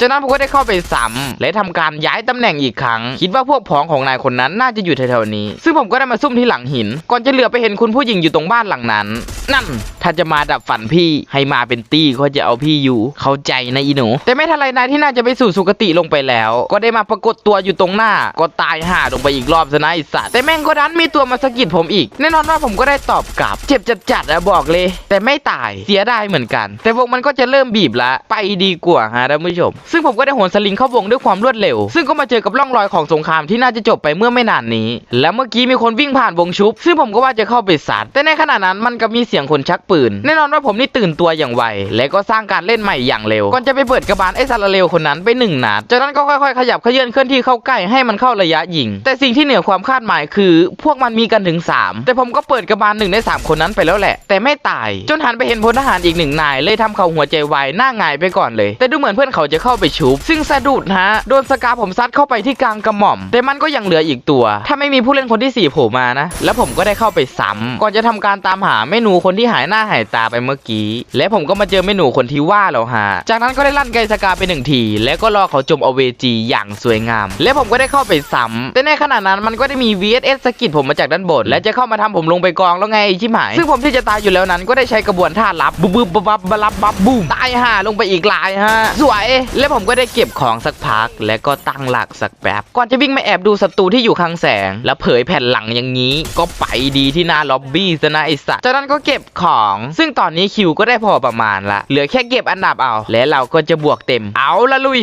จากนั้นผมก็ได้เข้าไปซ้ำและทำการย้ายตำแหน่งอีกครั้ง คิดว่าพวกพ้องของนายคนนั้นน่าจะอยู่แถวๆนี้ ซึ่งผมก็ได้มาซุ่มที่หลังหิน ก่อนจะเหลือไปเห็นคุณผู้หญิงอยู่ตรงบ้านหลังนั้นนั่น ถ้าจะมาดับฝันพี่ให้มาเป็นตี้ก็จะเอาพี่อยู่ เข้าใจนะอีหนู แต่ไม่ทันไรนายที่น่าจะไปสู่สุคติลงไปแล้ว ก็ได้มาปรากฏตัวอยู่ตรงหน้า ก็ตายห่าลงไปอีกรอบซะนะไอสัตว์แต่แม่งก็ดันมีตัวมาสะกิดผมอีก แน่นอนว่าผมก็ได้ตอบกลับ เจ็บจัดๆอะบอกเลย แต่ไม่ตายเสียไดายเหมือนกัน แต่วงมันก็จะเริ่มบีบละไปดีกว่าฮะท่านผู้ชม ซึ่งผมก็ได้โหนสลิงเข้าวงด้วยความรวดเร็ว ซึ่งก็มาเจอกับร่องรอยของสงครามที่น่าจะจบไปเมื่อไม่นานนี้ และเมื่อกี้มีคนวิ่งผ่านวงชุบ ซึ่งผมก็ว่าจะเข้าไปสัดแต่ในขณะนั้นมันก็มีเสียงคนชักปืน แน่นอนว่าผมนี่ตื่นตัวอย่างไว และก็สร้างการเล่นใหม่อย่างเร็ว ก่อนจะไปเปิดกระบาลไอ้ซาลาเรลคนนั้นไปหนึ่งนัดจากนั้นก็ค่อยๆ ขยับเขยื่อนเคลื่อนที่เข้าใกล้ให้มันเข้าระยะยิง แต่สิ่งที่เหนือความคาดหมายคือ พวกมันมีกันถึง 3 แต่ผมก็เปิดกระบาลหนึ่งใน 3 คนนั้นไปแล้วแหละ แต่ไม่ตาย จนหันไปเห็นพลทหารอีกหนึ่งนาย เลยทำเขาหัวใจวายหน้าหงายไปก่อนเลย แต่ดูเหมือนเพื่อนเขาจะเข้าไปชุบ ซึ่งสะดุดฮะ โดนสกาผมซัดเข้าไปที่กลางกระหม่อม แต่มันก็ยังเหลืออีกตัว ถ้าไม่มีผู้เล่นคนที่สี่โผล่มานะ แล้วผมก็ได้เข้าไปซ้ำก่อนจะทำการตามหาเมนูคนที่หายหน้าหายตาไปเมื่อกี้ และผมก็มาเจอเมนูคนที่ว่าแล้วฮะจากนั้นก็ได้ลั่นไกสกาไปหนึ่งที แล้วก็รอเขาจมเอาเวจีอย่างสวยงาม และผมก็ได้เข้าไปซ้ำแต่ในขณะนั้นมันก็ได้มี VSS สกิดผมมาจากด้านบนและจะเข้ามาทำผมลงไปกองแล้วไงไอ้ชิบหาย ซึ่งผมที่จะตายอยู่แล้วนั้นก็ได้ใช้กระบวนท่าลับบึบบึบบับบับบับบับบูมตายห่าลงไปอีกลายฮะสวย และผมก็ได้เก็บของสักพัก และก็ตั้งหลักสักแป๊บก่อนจะวิ่งมาแอบดูศัตรูที่อยู่ข้างแสง แล้วเผยแผ่นหลังอย่างนี้ ก็ไปดีที่หน้าล็อบบี้ซะนะไอสัตว์จากนั้นก็เก็บของ ซึ่งตอนนี้คิวก็ได้พอประมาณละเหลือแค่เก็บอันดับเอาและเราก็จะบวกเต็ม เอาละลุย